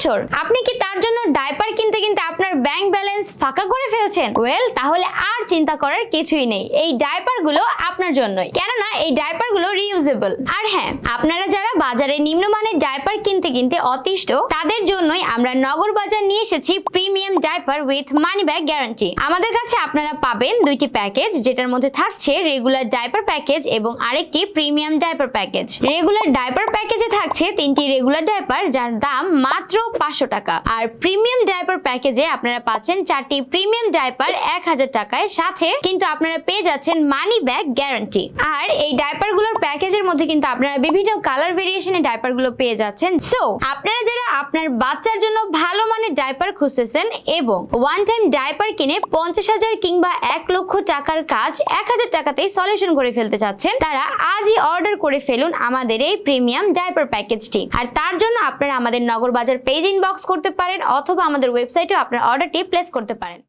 বছর? আপনি কি তার জন্য ডাইপার কিনতে কিনতে আপনার ব্যাংক ব্যালেন্স ফাঁকা করে ফেলছেন? ওয়েল, তাহলে আর চিন্তা করার কিছুই নেই। এই ডাইপারগুলো আপনার জন্যই। কেননা এই ডাইপারগুলো রিউজেবল আর হ্যাঁ আপনারা যারা বাজারে নিম্নমানের ডাইপার কিনতে কিনতে অতিষ্ঠ, তাদের জন্যই আমরা নগর বাজার নিয়ে এসেছি premium diaper with money back guarantee. আমাদের কাছে আপনারা পাবেন দুইটি প্যাকেজ, যেটার মধ্যে থাকছে রেগুলার ডাইপার প্যাকেজ এবং আরেকটি premium diaper package. Regular diaper প্যাকেজে থাকছে তিনটি রেগুলার ডাইপার যার দাম মাত্র পাঁচশো টাকা। আর প্রিমিয়াম ডাইপার প্যাকেজে আপনারা পাচ্ছেন চারটি প্রিমিয়াম ডাইপার এক হাজার টাকায়। সাথে কিন্তু আপনারা পেয়ে যাচ্ছেন মানি ব্যাগ গ্যারান্টি আর এই ডাইপারগুলোর প্যাকেজের মধ্যে কিন্তু আপনারা বিভিন্ন কালার ভেরিয়েশনের ডাইপারগুলো পেয়ে যাচ্ছেন। সো আপনারা যারা আপনার বাচ্চার জন্য ভালো মানের ডাইপার খুঁজতেছেন এবং ওয়ান টাইম ডাইপার কিনে পঞ্চাশ হাজার কিংবা এক লক্ষ টাকার কাজ এক হাজার টাকাতেই সলিউশন করে ফেলতে চাচ্ছেন, তারা আজই অর্ডার করে ফেলুন আমাদের এই প্রিমিয়াম ডাইপার প্যাকেজটি আর তার জন্য আপনারা আমাদের নগর বাজার পেজ ইনবক্স করতে পারেন, অথবা আমাদের ওয়েবসাইটে আপনার অর্ডারটি প্লেস করতে পারেন।